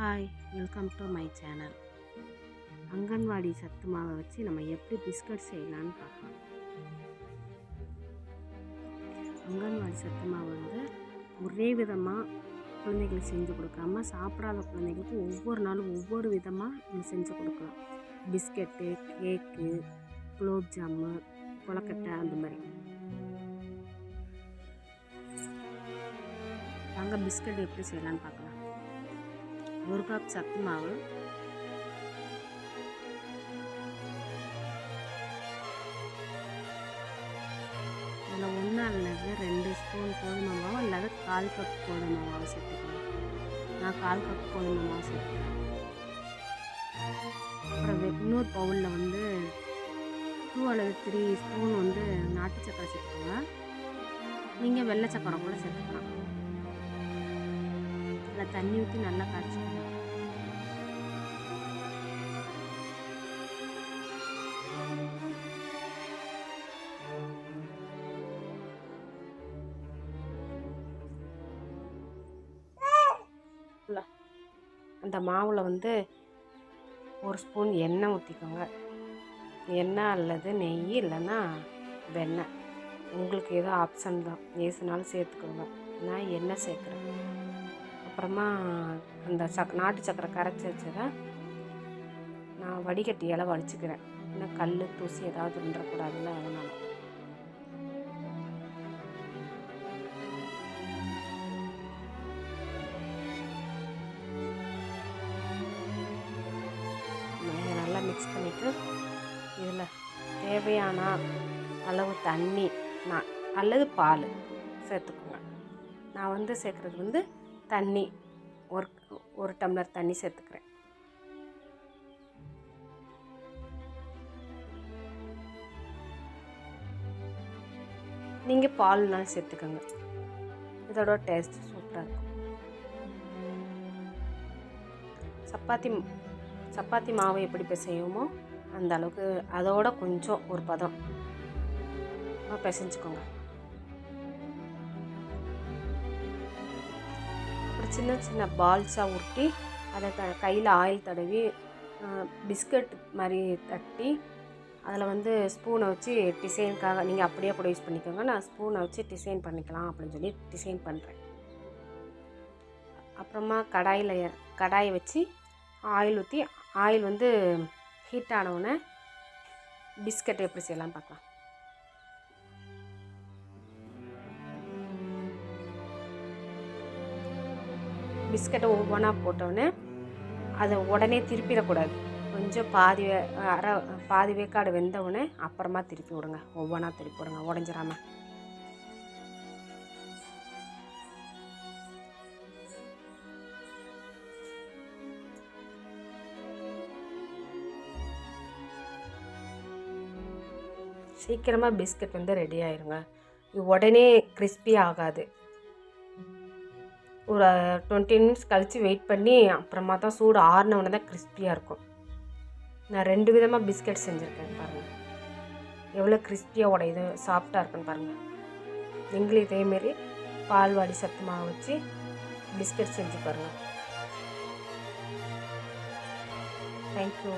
Hi welcome to my channel anganwadi சத்து மாவை வச்சு நம்ம எப்படி பிஸ்கட் செய்யலான்னு பார்க்கலாம். அங்கன்வாடி சத்து மாவு வந்து ஒரே விதமாக குழந்தைகளுக்கு செஞ்சு கொடுக்காம சாப்பிடாத குழந்தைகளுக்கு ஒவ்வொரு நாளும் ஒவ்வொரு விதமாக நம்ம செஞ்சு கொடுக்கலாம். பிஸ்கெட்டு கேக்கு குலோப் ஜாமு கொலக்கட்டை அந்த மாதிரி. நாங்கள் பிஸ்கட் எப்படி செய்யலான்னு பார்க்கலாம். ஒரு கப் சத்து மாவு. இதில் ஒன்றா அல்லது ரெண்டு ஸ்பூன் கோதுமை மாவு அல்லது கால் கப் கோதுமை மாவு சேர்த்துக்கலாம். நான் கால் கப் கோதுமை மாவு சேர்த்துக்கிறேன். அப்புறம் இன்னொரு பவுலில் வந்து டூ அல்லது த்ரீ ஸ்பூன் வந்து நாட்டு சக்கரை சேர்த்துக்கோங்க. நீங்கள் வெள்ளை சக்கரை கூட சேர்த்துக்கலாம். அதில் தண்ணி ஊற்றி நல்லா காய்ச்சிக்கணும். அந்த மாவில் வந்து ஒரு ஸ்பூன் எண்ணெய் ஊற்றிக்கோங்க எண்ணெய் அல்லது நெய் இல்லைன்னா வெண்ணெய். உங்களுக்கு ஏதோ ஆப்ஷன் தான். ஏசுனாலும் சேர்த்துக்கோங்க. நான் எண்ணெய் சேர்க்குறேன். அப்புறமா அந்த சக் நாட்டு சக்கரை கரைச்சி வச்சதை நான் வடிகட்டி இலை வடிச்சுக்கிறேன். ஏன்னா கல் தூசி ஏதாவது இருந்துடக்கூடாதுல்ல அதனால இதை நல்லா மிக்ஸ் பண்ணிவிட்டு இதில் தேவையான அளவு தண்ணி நான் அல்லது பால் சேர்த்துக்கோங்க. நான் வந்து சேர்க்குறது வந்து தண்ணி ஒரு ஒரு டம்ளர் தண்ணி சேர்த்துக்கிறேன். நீங்கள் பால்னாலும் சேர்த்துக்கோங்க. இதோட டேஸ்ட் சூப்பராக இருக்கும். சப்பாத்தி சப்பாத்தி மாவை எப்படி பிசையுமோ அந்த அளவுக்கு அதோட கொஞ்சம் ஒரு பதம். பிசைஞ்சுக்கோங்க. சின்ன சின்ன பால்ஸாக உருட்டி அதை க கையில் ஆயில் தடவி பிஸ்கட் மாதிரி தட்டி அதில் வந்து ஸ்பூனை வச்சு டிசைனுக்காக நீங்கள் அப்படியே கூட யூஸ் பண்ணிக்கோங்க. நான் ஸ்பூனை வச்சு டிசைன் பண்ணிக்கலாம் அப்படின்னு சொல்லி டிசைன் பண்ணுறேன் அப்புறமா கடாயில் கடாயை வச்சு ஆயில் ஊற்றி ஆயில் வந்து ஹீட் ஆனவுடனே பிஸ்கட் எப்படி செய்யலாம்னு பார்க்கலாம். பிஸ்கட்டை ஒவ்வொன்றா போட்டோன்னே அதை உடனே திருப்பிடக்கூடாது. கொஞ்சம் பாதி அரை பாதி வேக்காடு வெந்தவுடனே அப்புறமா திருப்பி விடுங்க. ஒவ்வொன்றா திருப்பி விடுங்க. உடஞ்சிடாமல் சீக்கிரமாக பிஸ்கட் வந்து ரெடி ஆயிருங்க. உடனே கிறிஸ்பி ஆகாது. ஒரு டுவெண்ட்டி மினிட்ஸ் கழித்து வெயிட் பண்ணி அப்புறமா தான் சூடு ஆறினவுடனே தான் கிறிஸ்பியாக இருக்கும். நான் ரெண்டு விதமாக பிஸ்கட் செஞ்சுருக்கேன் பாருங்கள் எவ்வளோ கிறிஸ்பியாக உடையுது சாஃப்டாக இருக்குன்னு பாருங்கள் நீங்களும் இதேமாரி பால்வாடி சத்து மாவு வச்சு பிஸ்கட் செஞ்சு பாருங்கள் தேங்க்யூ